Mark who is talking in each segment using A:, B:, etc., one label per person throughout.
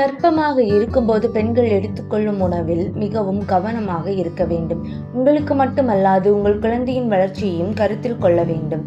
A: கர்ப்பமாக இருக்கும்போது பெண்கள் எடுத்துக்கொள்ளும் உணவில் மிகவும் கவனமாக இருக்க வேண்டும். உங்களுக்கு மட்டுமல்லாது உங்கள் குழந்தையின் வளர்ச்சியையும் கருத்தில் கொள்ள வேண்டும்.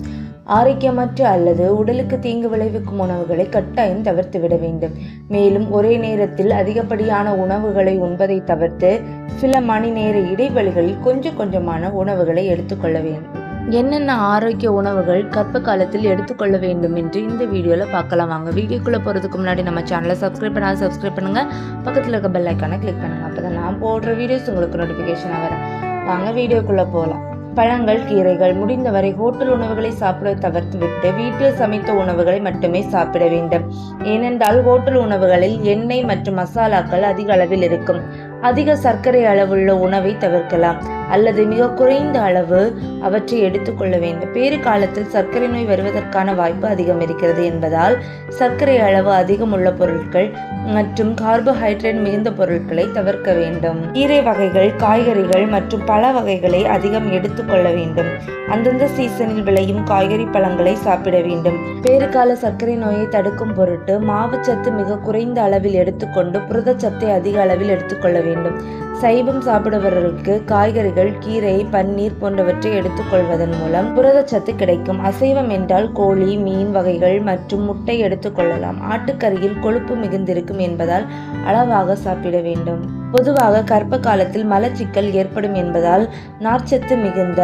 A: ஆரோக்கியமற்ற அல்லது உடலுக்கு தீங்கு விளைவிக்கும் உணவுகளை கட்டாயம் தவிர்த்து விட வேண்டும். மேலும் ஒரே நேரத்தில் அதிகப்படியான உணவுகளை உண்பதை தவிர்த்து சில மணி நேர இடைவெளிகளில் கொஞ்சம் கொஞ்சமான உணவுகளை எடுத்துக்கொள்ள வேண்டும். என்னென்ன ஆரோக்கிய உணவுகள் கர்ப்ப காலத்தில் எடுத்துக்கொள்ள வேண்டும் என்று இந்த வீடியோவில் பார்க்கலாம். வாங்க வீடியோக்குள்ளே போகிறதுக்கு முன்னாடி நம்ம சேனலை சப்ஸ்கிரைப் பண்ணால் சப்ஸ்கிரைப் பண்ணுங்கள் பக்கத்தில் இருக்க பெல் ஐக்கானை கிளிக் பண்ணுங்கள் அப்போ தான் நான் போடுற வீடியோஸ் உங்களுக்கு நோட்டிஃபிகேஷனாக வரும். வாங்க வீடியோக்குள்ளே போகலாம் பழங்கள் கீரைகள் முடிந்தவரை ஹோட்டல் உணவுகளை சாப்பிட தவிர்த்துவிட்டு வீட்டில் சமைத்த உணவுகளை மட்டுமே சாப்பிட வேண்டும். ஏனென்றால் ஹோட்டல் உணவுகளில் எண்ணெய் மற்றும் மசாலாக்கள் அதிக அளவில் இருக்கும். அதிக சர்க்கரை அளவுள்ள உணவை தவிர்க்கலாம். அல்லது மிக குறைந்த அளவு அவற்றை எடுத்துக்கொள்ள வேண்டும். பேறு காலத்தில் சர்க்கரை நோய் வருவதற்கான வாய்ப்பு அதிகம் இருக்கிறது என்பதால் சர்க்கரை அளவு அதிகம் உள்ள பொருட்கள் மற்றும் கார்போஹைட்ரேட் மிகுந்த பொருட்களை தவிர்க்க வேண்டும். கீரை வகைகள் காய்கறிகள் மற்றும் பழ வகைகளை அதிகம் எடுத்துக்கொள்ள வேண்டும். அந்தந்த சீசனில் விளையும் காய்கறி பழங்களை சாப்பிட வேண்டும். பேறுகால சர்க்கரை நோயை தடுக்கும் பொருட்டு மாவுச்சத்து மிக குறைந்த அளவில் எடுத்துக்கொண்டு புரதச்சத்தை அதிக அளவில் எடுத்துக்கொள்ள வேண்டும். சைவம் சாப்பிடுபவர்களுக்கு காய்கறிகள் கீரை பன்னீர் போன்றவற்றை எடுத்துக்கொள்வதன் மூலம் புரதச்சத்து கிடைக்கும். அசைவம் என்றால் கோழி மீன் வகைகள் மற்றும் முட்டை எடுத்துக்கொள்ளலாம் ஆட்டுக்கறியில் கொழுப்பு மிகுந்திருக்கும் என்பதால் அளவாக சாப்பிட வேண்டும். பொதுவாக கர்ப்ப காலத்தில் மலச்சிக்கல் ஏற்படும் என்பதால் நார்ச்சத்து மிகுந்த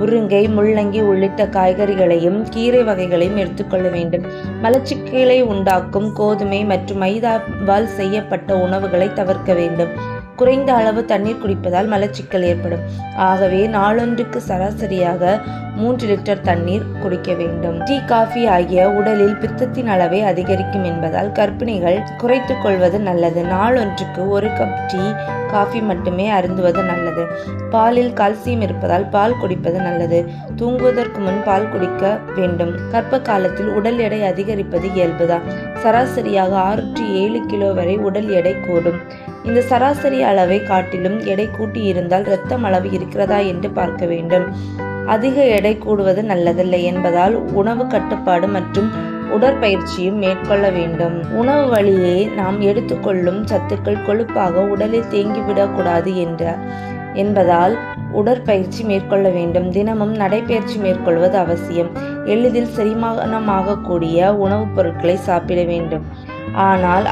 A: முருங்கை முள்ளங்கி உள்ளிட்ட காய்கறிகளையும் கீரை வகைகளையும் எடுத்துக்கொள்ள வேண்டும். மலச்சிக்கலை உண்டாக்கும் கோதுமை மற்றும் மைதாவால் செய்யப்பட்ட உணவுகளை தவிர்க்க வேண்டும். குறைந்த அளவு தண்ணீர் குடிப்பதால் மலச்சிக்கல் ஏற்படும். ஆகவே நாளொன்றுக்கு சராசரியாக மூன்று லிட்டர் தண்ணீர் குடிக்க வேண்டும். டீ காஃபி ஆகிய உடலில் பித்தத்தின் அளவை அதிகரிக்கும் என்பதால் கர்ப்பிணிகள் குறைத்துக் கொள்வது நல்லது. நாளொன்றுக்கு ஒரு கப் டீ காஃபி மட்டுமே அருந்துவது நல்லது. பாலில் கால்சியம் இருப்பதால் பால் குடிப்பது நல்லது. தூங்குவதற்கு முன் பால் குடிக்க வேண்டும். கர்ப்ப காலத்தில் உடல் எடை அதிகரிப்பது இயல்புதான். சராசரியாக ஆறு டு ஏழு கிலோ வரை உடல் எடை கூடும். இந்த சராசரி அளவை காட்டிலும் எடை கூட்டி இருந்தால் இரத்தம் அளவு இருக்கிறதா என்று பார்க்க வேண்டும். அதிக எடை கூடுவது நல்லதில்லை என்பதால் உணவு கட்டுப்பாடு மற்றும் உடற்பயிற்சியும் மேற்கொள்ள வேண்டும். உணவு வழியே நாம் எடுத்துக்கொள்ளும் சத்துக்கள் கொழுப்பாக உடலில் தேங்கிவிடக்கூடாது என்ற என்பதால் உடற்பயிற்சி மேற்கொள்ள வேண்டும். தினமும் நடைப்பயிற்சி மேற்கொள்வது அவசியம். எளிதில் செரிமானமாகக்கூடிய உணவுப் பொருட்களை சாப்பிட வேண்டும். ஆனால்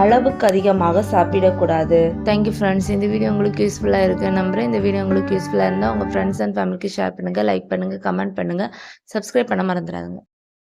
A: அளவுக்கு அதிகமாக சாப்பிடக்கூடாது. தேங்க்யூ ஃப்ரெண்ட்ஸ் இந்த வீடியோ உங்களுக்கு யூஸ்ஃபுல்லாக இருக்குது நம்புறேன். இந்த வீடியோ உங்களுக்கு யூஸ்ஃபுல்லாக இருந்தால் உங்கள் ஃப்ரெண்ட்ஸ் அண்ட் ஃபேமிலிக்கு ஷேர் பண்ணுங்கள் லைக் பண்ணுங்கள் கமெண்ட் பண்ணுங்கள் சப்ஸ்கிரைப் பண்ண மறந்துடாதுங்க.